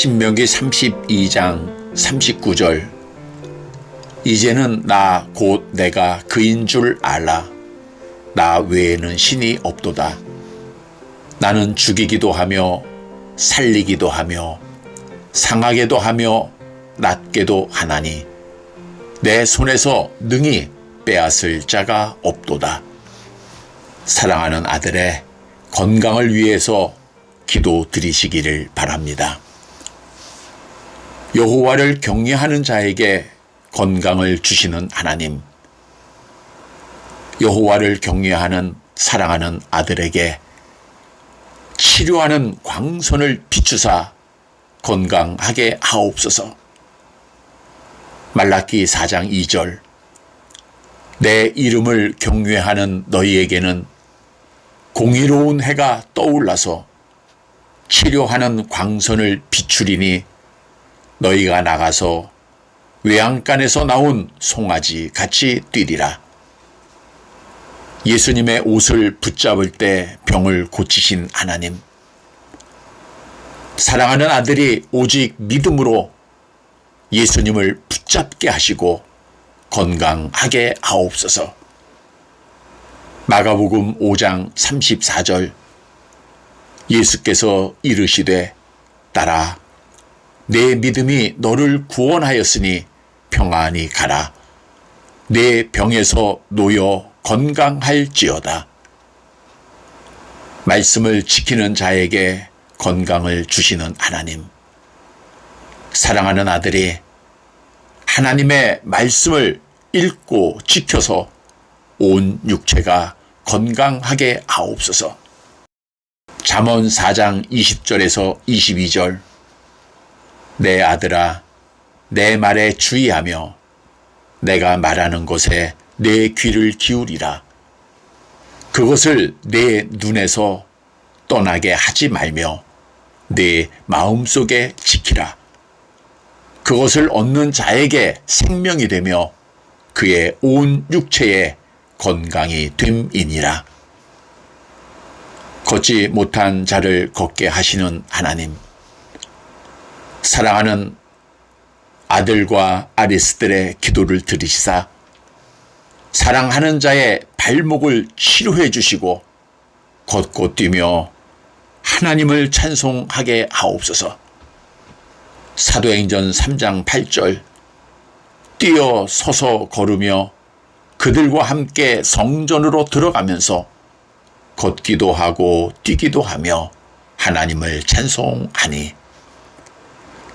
신명기 32장 39절. 이제는 나 곧 내가 그인 줄 알라 나 외에는 신이 없도다. 나는 죽이기도 하며 살리기도 하며 상하게도 하며 낫게도 하나니 내 손에서 능히 빼앗을 자가 없도다. 사랑하는 아들의 건강을 위해서 기도 드리시기를 바랍니다. 여호와를 경외하는 자에게 건강을 주시는 하나님. 여호와를 경외하는 사랑하는 아들에게 치료하는 광선을 비추사 건강하게 하옵소서. 말라기 4장 2절 내 이름을 경외하는 너희에게는 공의로운 해가 떠올라서 치료하는 광선을 비추리니 너희가 나가서 외양간에서 나온 송아지 같이 뛰리라. 예수님의 옷을 붙잡을 때 병을 고치신 하나님. 사랑하는 아들이 오직 믿음으로 예수님을 붙잡게 하시고 건강하게 하옵소서. 마가복음 5장 34절 예수께서 이르시되 따라 내 믿음이 너를 구원하였으니 평안히 가라. 내 병에서 놓여 건강할지어다. 말씀을 지키는 자에게 건강을 주시는 하나님. 사랑하는 아들이 하나님의 말씀을 읽고 지켜서 온 육체가 건강하게 하옵소서. 잠언 4장 20절에서 22절 내 아들아 내 말에 주의하며 내가 말하는 것에 내 귀를 기울이라 그것을 내 눈에서 떠나게 하지 말며 내 마음속에 지키라 그것을 얻는 자에게 생명이 되며 그의 온 육체에 건강이 됨이니라. 걷지 못한 자를 걷게 하시는 하나님. 사랑하는 아들과 아리스들의 기도를 들으시사 사랑하는 자의 발목을 치료해 주시고 걷고 뛰며 하나님을 찬송하게 하옵소서. 사도행전 3장 8절 뛰어 서서 걸으며 그들과 함께 성전으로 들어가면서 걷기도 하고 뛰기도 하며 하나님을 찬송하니